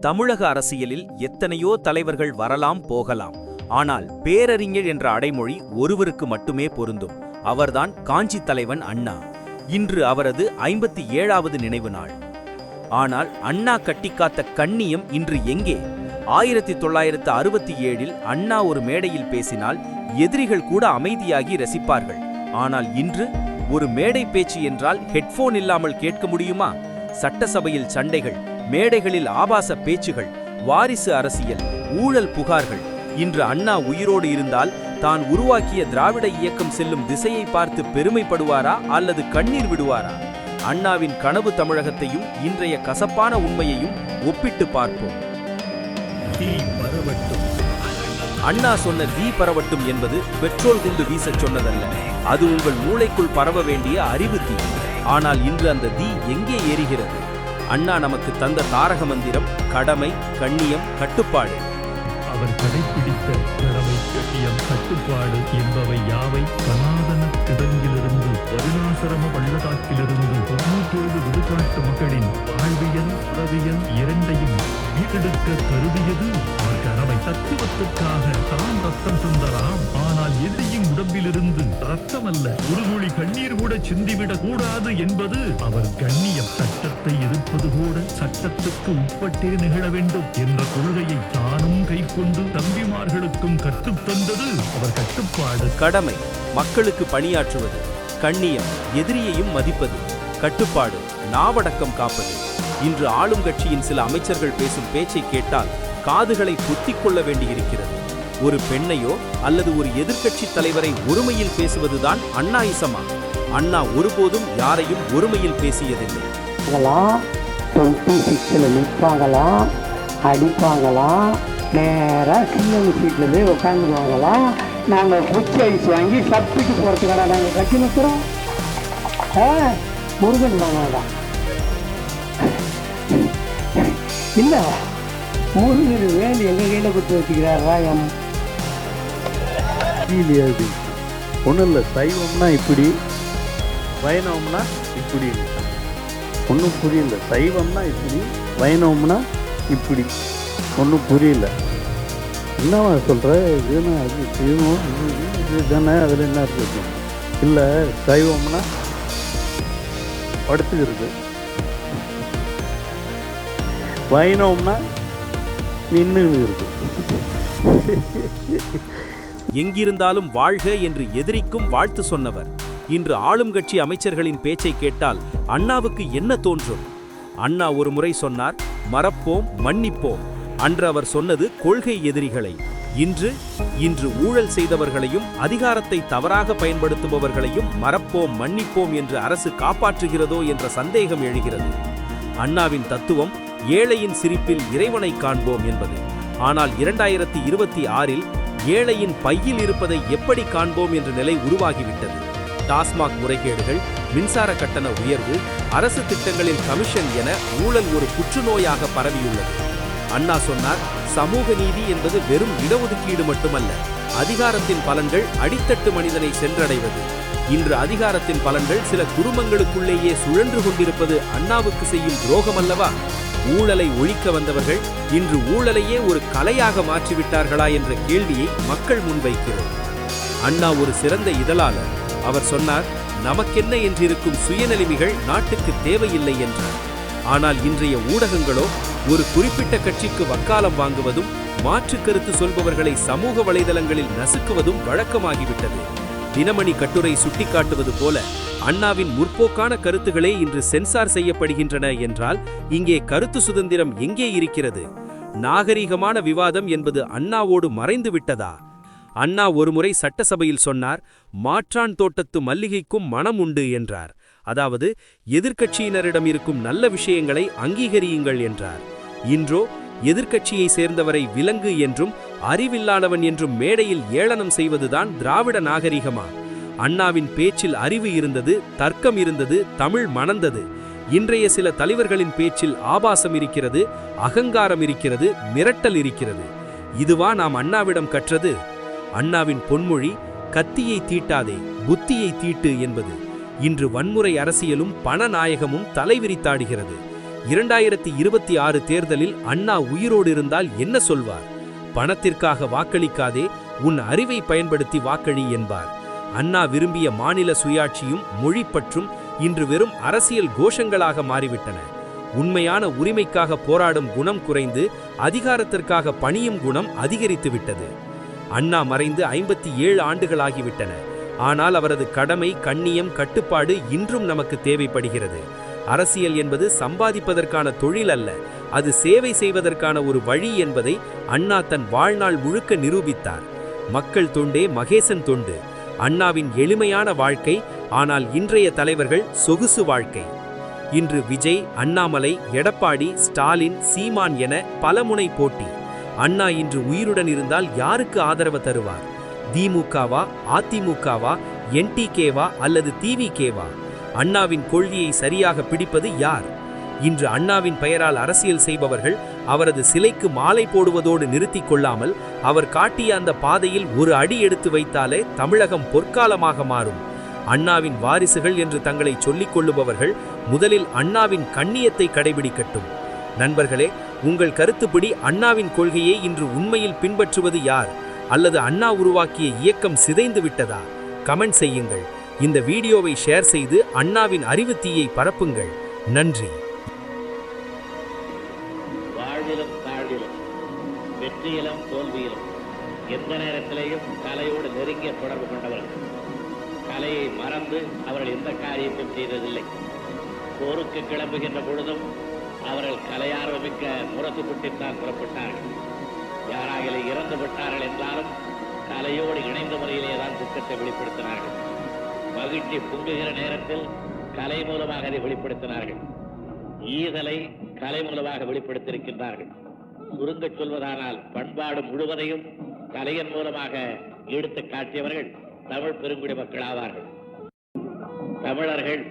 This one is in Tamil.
தமிழக அரசியலில் எத்தனையோ தலைவர்கள் வரலாம் போகலாம். ஆனால் பேரறிஞர் என்ற அடைமொழி ஒருவருக்கு மட்டுமே பொருந்தும். அவர்தான் காஞ்சி தலைவன் அண்ணா. இன்று அவரது ஐம்பத்தி ஏழாவது நினைவு நாள். ஆனால் அண்ணா கட்டிக்காத்த கண்ணியம் இன்று எங்கே? ஆயிரத்தி தொள்ளாயிரத்து அறுபத்தி ஏழில் அண்ணா ஒரு மேடையில் பேசினால் எதிரிகள் கூட அமைதியாகி ரசிப்பார்கள். ஆனால் இன்று ஒரு மேடை பேச்சு என்றால் ஹெட்போன் இல்லாமல் கேட்க முடியுமா? சட்டசபையில் சண்டைகள் மேடைகளில் ஆபாச பேச்சுகள் வாரிசு அரசியல் ஊழல் புகார்கள். இன்று அண்ணா உயிரோடு இருந்தால் தான் உருவாக்கிய திராவிட இயக்கம் செல்லும் திசையை பார்த்து பெருமைப்படுவாரா அல்லது கண்ணீர் விடுவாரா? அண்ணாவின் கனவு தமிழகத்தையும் இன்றைய கசப்பான உண்மையையும் ஒப்பிட்டு பார்ப்போம். அண்ணா சொன்ன தீ பரவட்டும் என்பது பெட்ரோல் குண்டு வீசச் சொன்னதல்ல. அது உங்கள் மூளைக்குள் பரவ வேண்டிய அறிவு தீ. ஆனால் இன்று அந்த தீ எங்கே எரிகிறது அண்ணா நமக்கு தந்த தாரக மந்திரம் கடமை கண்ணியம் கட்டுப்பாடு. அவர் கடைபிடித்த கடமை கண்ணியம் கட்டுப்பாடு என்பவை யாவை? சனாதன கிடங்கிலிருந்து வருணாசிரம பள்ளத்தாக்கிலிருந்து தொண்ணூற்றேழு விடுபாட்டு மக்களின் வாழ்வியல் உளவியல் இரண்டையும் மீட்டெடுக்க கருதியது. அவர் கடமை தத்துவத்துக்காக தான் ரத்தம் சிந்தலாம் ஆனால் ரத்தம் அல்ல ஒரு துளி கண்ணீர் கூட சிந்திவிடக் கூடாது என்பது அவர் கண்ணியம் சட்டத்தை எதிர்ப்பது கூட சட்டத்துக்கு உட்பட்டே நிகழ வேண்டும் என்ற கொள்கையை தானும் கைக்கொண்டு தம்பிமார்களுக்கும் கற்றுத்தந்தது அவர் கட்டுப்பாடு. கடமை மக்களுக்கு பணியாற்றுவது கண்ணியம் எதிரியையும் மதிப்பது கட்டுப்பாடு நாவடக்கம் காப்பது. இன்று ஆளும் கட்சியின் சில அமைச்சர்கள் பேசும் பேச்சை கேட்டால் காதுகளை குத்திக் கொள்ள வேண்டியிருக்கிறது. ஒரு பெண்ணையோ அல்லது ஒரு எதிர்க்கட்சி தலைவரை ஒருமையில் பேசுவதுதான் அண்ணாயிசமா அண்ணா ஒருபோதும் யாரையும் ஒருமையில் பேசியதில்லை. டுவெண்ட்டி சிக்ஸில் நிற்பாங்களாம் அடிப்பாங்களாம் நேராக சின்ன சீட்டில் போய் உட்காந்துருவாங்களாம் நாங்கள் குச்சி ஐஸ் வாங்கி சப்பிட்டு போகிறதுக்கான நாங்கள் கட்டி நிற்கிறோம் ஆ முருகன் தானாடா இல்லை முருகன் வேல் எங்கள் கையில் கொடுத்து வச்சுக்கிறாரா ராயம்? புரியலையாது ஒன்றும் இல்லை சைவம்னா இப்படி வைணவம்னா இப்படி ஒன்றும் புரியல சைவம்னா இப்படி வைணவம்னா இப்படி. ஒன்றும் புரியல. என்னவா சொல்கிற இதுனா அது சைவம் இது இதுதானே அதில் என்ன இருக்கு இல்லை சைவம்னா படுத்துக்கிறது வைணவம்னா நின்று இருக்கு. எங்கிருந்தாலும் வாழ்க என்று எதிரிக்கும் வாழ்த்து சொன்னவர். இன்று ஆளும் கட்சி அமைச்சர்களின் பேச்சை கேட்டால் அண்ணாவுக்கு என்ன தோன்றும்? அண்ணா ஒரு முறை சொன்னார் மறப்போம் மன்னிப்போம். அன்று அவர் சொன்னது கொள்கை எதிரிகளை. இன்று இன்று ஊழல் செய்தவர்களையும் அதிகாரத்தை தவறாக பயன்படுத்துபவர்களையும் மறப்போம் மன்னிப்போம் என்று அரசு காப்பாற்றுகிறதோ என்ற சந்தேகம் எழுகிறது. அண்ணாவின் தத்துவம் ஏழையின் சிரிப்பில் இறைவனை காண்போம் என்பது. ஆனால் இரண்டாயிரத்தி இருபத்தி ஆறில் ஏழையின் பையில் இருப்பதை எப்படி காண்போம் என்ற நிலை உருவாகிவிட்டது. டாஸ்மாக் முறைகேடுகள் மின்சார கட்டண உயர்வு அரசு திட்டங்களில் கமிஷன் என ஊழல் ஒரு புற்றுநோயாக பரவியுள்ளது. அண்ணா சொன்னார் சமூக நீதி என்பது வெறும் இடஒதுக்கீடு மட்டுமல்ல. அதிகாரத்தின் பலன்கள் அடித்தட்டு மனிதனை சென்றடைவது. இன்று அதிகாரத்தின் பலன்கள் சில குடும்பங்களுக்குள்ளேயே சுழன்று கொண்டிருப்பது அண்ணாவுக்கு செய்யும் துரோகம் அல்லவா ஊழலை ஒழிக்க வந்தவர்கள் இன்று ஊழலையே ஒரு கலையாக மாற்றிவிட்டார்களா என்ற கேள்வியை மக்கள் முன்வைக்கிறோம். அண்ணா ஒரு சிறந்த இதழாளர். அவர் சொன்னார் நமக்கென்ன என்றிருக்கும் சுயநலிமிகள் நாட்டுக்கு தேவையில்லை என்றார். ஆனால் இன்றைய ஊடகங்களோ ஒரு குறிப்பிட்ட கட்சிக்கு வக்காலம் வாங்குவதும் மாற்று கருத்து சொல்பவர்களை சமூக வலைதளங்களில் நசுக்குவதும் வழக்கமாகிவிட்டது. தினமணி கட்டுரை சுட்டிக்காட்டுவது போல அண்ணாவின் முற்போக்கான கருத்துகளே இன்று சென்சார் செய்யப்படுகின்றன என்றால் இங்கே கருத்து சுதந்திரம் எங்கே இருக்கிறது? நாகரிகமான விவாதம் என்பது அண்ணாவோடு மறைந்து விட்டதா? அண்ணா ஒருமுறை சட்டசபையில் சொன்னார் மாற்றான் தோட்டத்து மல்லிகைக்கும் மனம் உண்டு என்றார். அதாவது எதிர்க்கட்சியினரிடம் இருக்கும் நல்ல விஷயங்களை அங்கீகரியுங்கள் என்றார். இன்றோ எதிர்க்கட்சியை சேர்ந்தவரை விலங்கு என்றும் அறிவில்லாதவன் என்றும் மேடையில் ஏளனம் செய்வதுதான் திராவிட நாகரிகமா? அண்ணாவின் பேச்சில் அறிவு இருந்தது தர்க்கம் இருந்தது தமிழ் மணந்தது. இன்றைய சில தலைவர்களின் பேச்சில் ஆபாசம் இருக்கிறது அகங்காரம் இருக்கிறது மிரட்டல் இருக்கிறது. இதுவா நாம் அண்ணாவிடம் கற்றது? அண்ணாவின் பொன்மொழி கத்தியை தீட்டாதே புத்தியை தீட்டு என்பது. இன்று வன்முறை அரசியலும் பணநாயகமும் தலைவிரித்தாடுகிறது. இரண்டாயிரத்தி இருபத்தி ஆறு தேர்தலில் அண்ணா உயிரோடு இருந்தால் என்ன சொல்வார்? பணத்திற்காக வாக்களிக்காதே உன் அறிவை பயன்படுத்தி வாக்களி என்பார். அண்ணா விரும்பிய மாநில சுயாட்சியும் மொழிப்பற்றும் இன்று வெறும் அரசியல் கோஷங்களாக மாறிவிட்டன. உண்மையான உரிமைக்காக போராடும் குணம் குறைந்து அதிகாரத்திற்காக பணியும் குணம் அதிகரித்துவிட்டது. அண்ணா மறைந்து ஐம்பத்தி ஏழு ஆண்டுகளாகிவிட்டன. ஆனால் அவரது கடமை கண்ணியம் கட்டுப்பாடு இன்றும் நமக்கு தேவைப்படுகிறது. அரசியல் என்பது சம்பாதிப்பதற்கான தொழில் அல்ல அது சேவை செய்வதற்கான ஒரு வழி என்பதை அண்ணா தன் வாழ்நாள் முழுக்க நிரூபித்தார். மக்கள் தொண்டே மகேசன் தொண்டு. அண்ணாவின் எளிமையான வாழ்க்கை ஆனால் இன்றைய தலைவர்கள் சொகுசு வாழ்க்கை. இன்று விஜய் அண்ணாமலை எடப்பாடி ஸ்டாலின் சீமான் என பலமுனை போட்டி. அண்ணா இன்று உயிருடன் இருந்தால் யாருக்கு ஆதரவு தருவார்? திமுகவா அதிமுகவா என்டிகேவா அல்லது டிவிகேவா அண்ணாவின் கொள்கையை சரியாக பிடிப்பது யார்? இன்று அண்ணாவின் பெயரால் அரசியல் செய்பவர்கள் அவரது சிலைக்கு மாலை போடுவதோடு நிறுத்திக் கொள்ளாமல் அவர் காட்டிய அந்த பாதையில் ஒரு அடி எடுத்து வைத்தாலே தமிழகம் பொற்காலமாக மாறும். அண்ணாவின் வாரிசுகள் என்று தங்களை சொல்லிக் கொள்ளுபவர்கள் முதலில் அண்ணாவின் கண்ணியத்தை கடைபிடிக்கட்டும். நண்பர்களே உங்கள் கருத்துப்படி அண்ணாவின் கொள்கையை இன்று உண்மையில் பின்பற்றுவது யார்? அல்லது அண்ணா உருவாக்கிய இயக்கம் சிதைந்து விட்டதா கமெண்ட் செய்யுங்கள். இந்த வீடியோவை ஷேர் செய்து அண்ணாவின் அறிவுத்தீயை பரப்புங்கள். நன்றி. வாழ்விலும் தாழ்விலும் வெற்றியிலும் தோல்வியிலும் எந்த நேரத்திலேயும் கலையோடு நெருங்கிய தொடர்பு கொண்டவர்கள். கலையை மறந்து அவர்கள் எந்த காரியத்தையும் செய்ததில்லை. போருக்கு கிளம்புகின்ற பொழுதும் அவர்கள் கலையார்வமிக்க முரசு புட்டித்தான் புறப்பட்டார்கள். யாராக இறந்து விட்டார்கள் என்றாலும் கலையோடு இணைந்த முறையிலே தான் துக்கத்தை வெளிப்படுத்தினார்கள். மகிழ்ச்சி பொங்குகிற நேரத்தில் கலை மூலமாக அதை வெளிப்படுத்தினார்கள். ஈதலை கலை மூலமாக வெளிப்படுத்தியிருக்கின்றார்கள். சுருங்க சொல்வதானால் பண்பாடு முழுவதையும் கலையின் மூலமாக எடுத்து காட்டியவர்கள் தமிழ் பெருங்குடி மக்கள் ஆவார்கள் தமிழர்கள்